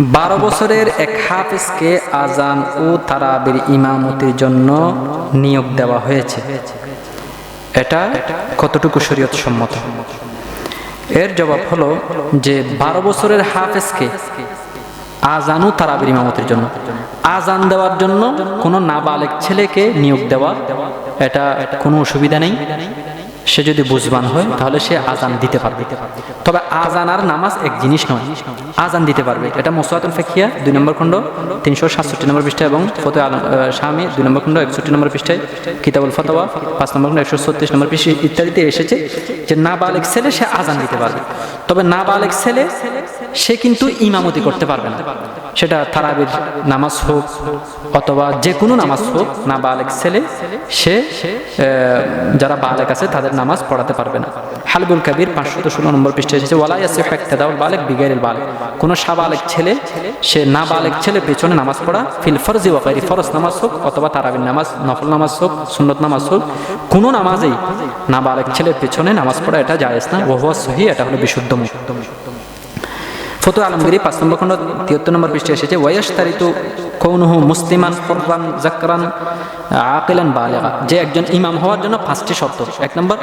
বারো বছরের এক হাফিজকে আজান ও তারাবির ইমামতির জন্য নিয়োগ দেওয়া হয়েছে। এটা কতটুকু শরীয়ত সম্মত এর জবাব হলো যে বারো বছরের হাফেজকে আজান ও তারাবির ইমামতির জন্য। আজান দেওয়ার জন্য কোনো নাবালেক ছেলেকে নিয়োগ দেওয়া, এটা কোনো অসুবিধা নেই। সে যদি বুঝবান হয়, তাহলে সে আজান দিতে পারবে। তবে আজান আর নামাজ এক জিনিস নয়। আজান দিতে পারবে। এটা মোসাতুল ফেকিয়া দুই নম্বর খণ্ড, তিনশো সাতষট্টি নম্বর পৃষ্ঠা এবং ফতে আলম স্বামী দুই নম্বর খণ্ড, একষট্টি নম্বর পৃষ্ঠায় কিতাবুল ফতোয়া, পাঁচ নম্বর খণ্ড, একশো ছত্রিশ নম্বর পৃষ্ঠা ইত্যাদিতে এসেছে যে না নাবালেক ছেলে সে আজান দিতে পারবে। তবে না নাবালেক ছেলে সে কিন্তু ইমামতি করতে পারবে না। সেটা তারাবির নামাজ হোক অথবা যে কোনো নামাজ হোক না বালেক ছেলে সে যারা বালেক আছে, তাদের নামাজ পড়াতে পারবে না। হালবুল কাবির পাঁচশত ষোলো নম্বর পৃষ্ঠে এসেছে ওয়ালাই বালেক বিগাইল বালেক। কোনো সাবালেক ছেলে, সে না বালেক ছেলে পেছনে নামাজ পড়া, ফিল ফরজি ওয়াকারি ফরজ নামাজ হোক অথবা তারাবির নামাজ, নফল নামাজ হোক, সুন্নত নামাজ হোক, কোনো নামাজেই না বালেক ছেলের পেছনে নামাজ পড়া এটা জায়েজ না, ওহুয়া সহি এটা হলো বিশুদ্ধ মুখ ফতো আলমগিরি পাঁচ নম্বর খণ্ড তিয়াত্তর নম্বর পৃষ্ঠে এসেছে ওয়াস তারিতু কৌনহু মুসলিমান ফরবান জাকরান আকিলান বালেগা। যে একজন ইমাম হওয়ার জন্য পাঁচটি শর্ত। এক নম্বর,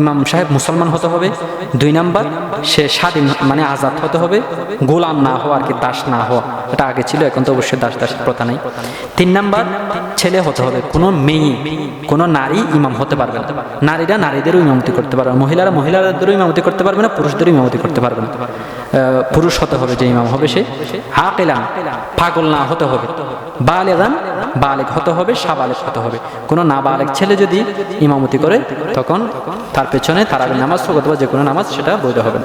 ইমাম সাহেব মুসলমান হতে হবে। দুই নম্বর, সে স্বাধীন মানে আজাদ হতে হবে। গোলাম না হওয়া আর কি, দাস না হওয়া। এটা আগে ছিল, এখন তো অবশ্যই দাস, দাসের প্রথা নেই। তিন নম্বর, ছেলে হতে হবে। কোনো মেয়ে, কোনো নারী ইমাম হতে পারবে না। নারীরা নারীদেরও ইমামতি করতে পারবে মহিলারা মহিলাদেরও ইমামতি করতে পারবে না, পুরুষদেরও ইমামতি করতে পারবে না। পুরুষ হতে হবে যে ইমাম হবে সে। আকেলান পাগল না হতে হবে। বালেগান বালেক হতে হবে সাবালেক হতে হবে। কোনো না বালেক ছেলে যদি ইমামতি করে, তখন তার পেছনে তার আগে নামাজ হোক অথবা যে কোনো নামাজ, সেটা বৈধ হবে